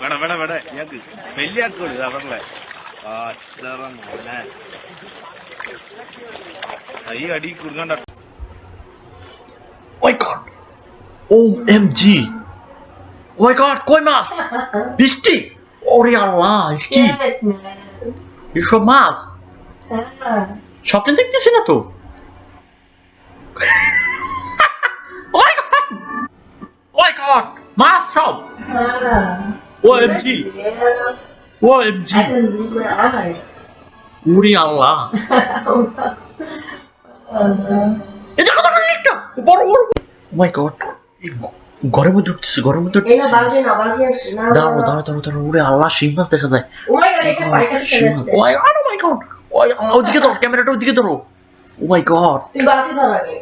വേട വേട വേട ഞങ്ങക്ക് വലിയ ആക്കോട് അവരുടെ അത്ര മോനെ ഈ അടി കൊടുക്കണ്ട Oh my god! OMG! Oh my god, কই মাছ বৃষ্টি ওরে আল্লাহ কি Shit, man. এসব মাছ Ah. স্বপ্নে দেখতেছি না তো মাছ সব my eyes. ওরে আল্লাহ দেখো দেখো একটা বড় বড় মাই গড ঘরের মধ্যে উঠতেছে ঘরের মধ্যে দাঁড়াও দাঁড়াও দাঁড়াও দাঁড়াও ওরে আল্লাহ শিং মাছ দেখা যায়। ও মাই গড এটা পাইকা চলে আসছে। ও মাই গড ও মাই গড ও আল্লাহ ওদিকে ধরো ক্যামেরাটা ওদিকে ধরো। ও মাই গড তুই বালতি ধর আগে।